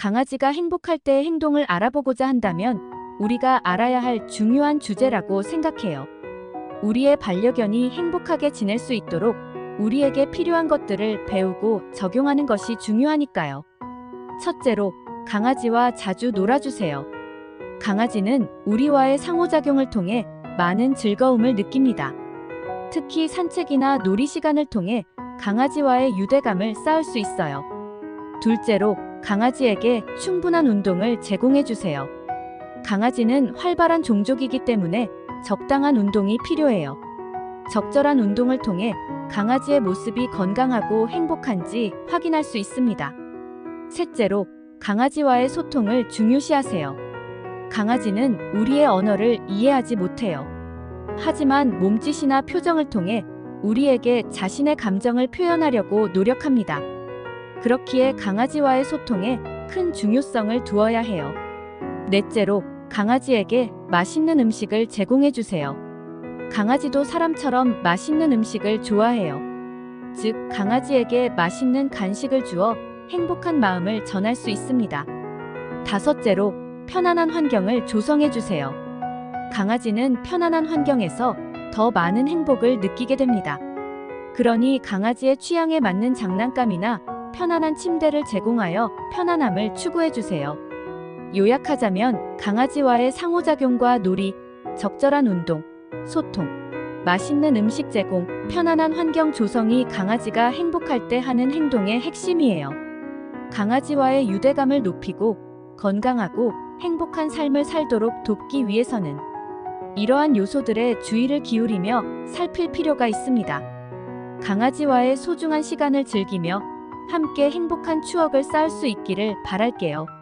강아지가 행복할 때의 행동을 알아보고자 한다면 우리가 알아야 할 중요한 주제라고 생각해요. 우리의 반려견이 행복하게 지낼 수 있도록 우리에게 필요한 것들을 배우고 적용하는 것이 중요하니까요. 첫째로, 강아지와 자주 놀아주세요. 강아지는 우리와의 상호작용을 통해 많은 즐거움을 느낍니다. 특히 산책이나 놀이 시간을 통해 강아지와의 유대감을 쌓을 수 있어요. 둘째로, 강아지에게 충분한 운동을 제공해 주세요. 강아지는 활발한 종족이기 때문에 적당한 운동이 필요해요. 적절한 운동을 통해 강아지의 모습이 건강하고 행복한지 확인할 수 있습니다. 셋째로, 강아지와의 소통을 중요시하세요. 강아지는 우리의 언어를 이해하지 못해요. 하지만 몸짓이나 표정을 통해 우리에게 자신의 감정을 표현하려고 노력합니다. 그렇기에 강아지와의 소통에 큰 중요성을 두어야 해요. 넷째로, 강아지에게 맛있는 음식을 제공해 주세요. 강아지도 사람처럼 맛있는 음식을 좋아해요. 즉, 강아지에게 맛있는 간식을 주어 행복한 마음을 전할 수 있습니다. 다섯째로, 편안한 환경을 조성해 주세요. 강아지는 편안한 환경에서 더 많은 행복을 느끼게 됩니다. 그러니 강아지의 취향에 맞는 장난감이나 편안한 침대를 제공하여 편안함을 추구해 주세요. 요약하자면 강아지와의 상호작용과 놀이, 적절한 운동, 소통, 맛있는 음식 제공, 편안한 환경 조성이 강아지가 행복할 때 하는 행동의 핵심이에요. 강아지와의 유대감을 높이고 건강하고 행복한 삶을 살도록 돕기 위해서는 이러한 요소들에 주의를 기울이며 살필 필요가 있습니다. 강아지와의 소중한 시간을 즐기며 함께 행복한 추억을 쌓을 수 있기를 바랄게요.